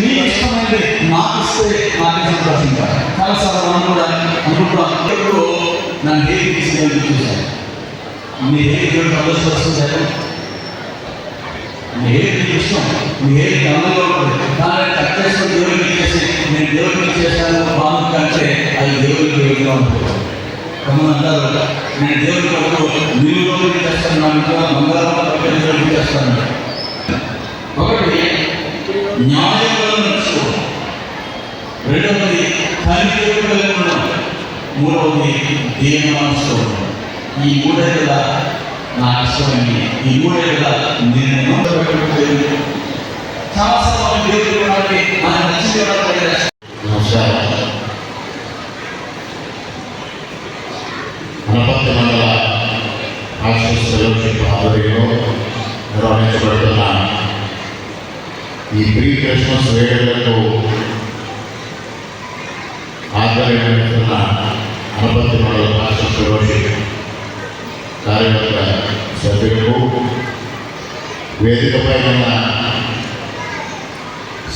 మీ ఇష్టమైనది నాకు ఇస్తే నాకే సంతోషంగా చాలాసార్లు మనం కూడా అనుకుంటాం ఎప్పుడు నన్ను హేకి తీసుకెళ్ళి చూశాను మీ హేకి దేవుడు సంతోషపరుస్తుంది మీ హేకి ఇష్టం మీ హేకి అందంగా ఉంటుంది దాన్ని కట్ చేసుకొని దేవుడికి ఇచ్చేసి నేను దేవుడికి అది దేవుడికి దేవుడిగా ఉంటుంది అంటారు నేను చేస్తాను నా మంగళవారం చేస్తాను న్యాయంగా నడుచుకోవడం రెండవది కనిపెట్టుకు ఉండడం మూడవది దేవ మనసు ఈ మూడేళ్ళ నా ఇష్టమైంది ఈ మూడేళ్ళ నేను చాలా సమయం దేవుడు నమస్కారం. మండల నిర్వహించబడుతున్న ఈ ప్రీ క్రిస్మస్ వేడుకలకు ఆధ్వర్యం వహిస్తున్న అనపత్తి మండల ఆశీస్ ఫెలోషిప్ కార్యవర్గ సభ్యులకు వేదికపై ఉన్న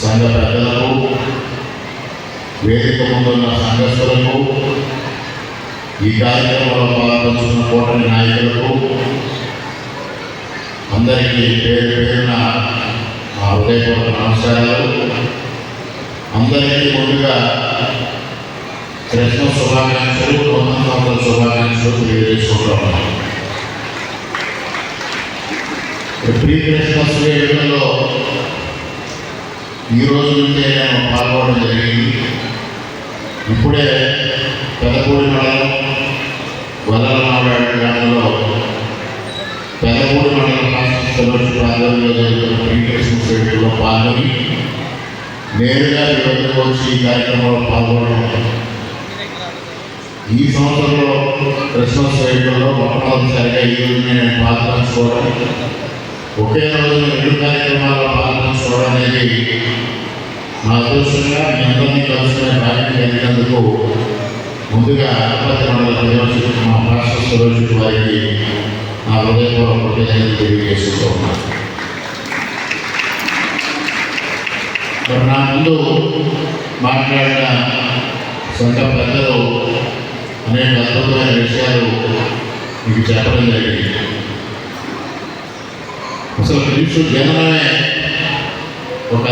సంఘ పెద్దలకు వేదిక ముందున్న సంఘస్థులకు ఈ కార్యక్రమంలో పాల్గొంటున్న కూటమి నాయకులకు అందరికీ పేరు పేరున మా హృదయపూర్వక నమస్కారాలు. అందరికీ ముందుగా క్రిస్మస్ శుభాకాంక్షలు వంద సంవత్సర శుభాకాంక్షలు తెలియజేసుకుంటున్నాం ప్రీ క్రిస్మస్ వేడుకల్లో ఈ రోజు నుంచే నేను పాల్గొనడం జరిగింది. ఇప్పుడే పెదపూడి మండలం వదలనాడు గ్రామంలో పెదపూడి మండలం రాష్ట్ర ఫెలోషిప్ పాల్గొని నేరుగా ఈ వచ్చి ఈ కార్యక్రమంలో పాల్గొనడం. ఈ సంవత్సరంలో క్రిస్మస్ వేడుకల్లో మొట్టమొదటిసారిగా ఈ రోజు నేను పాల్పంచుకోవడం ఒకే రోజు రెండు కార్యక్రమాల్లో పాల్పంచుకోవడం అనేది నా అదృష్టంగా మీ అందరినీ కలుసుకునే భాగ్యం కలిగినందుకు ముందుగా అరపతి మండల ప్రజలకు మా రాష్ట్ర సురక్షిత వారికి నా హృదయపూర్వక కృతజ్ఞతలు మరి నా ముందు మాట్లాడిన సొంత పెద్దలు అనేక అద్భుతమైన విషయాలు మీకు చెప్పడం జరిగింది. అసలు క్రీస్తు జననమే ఒక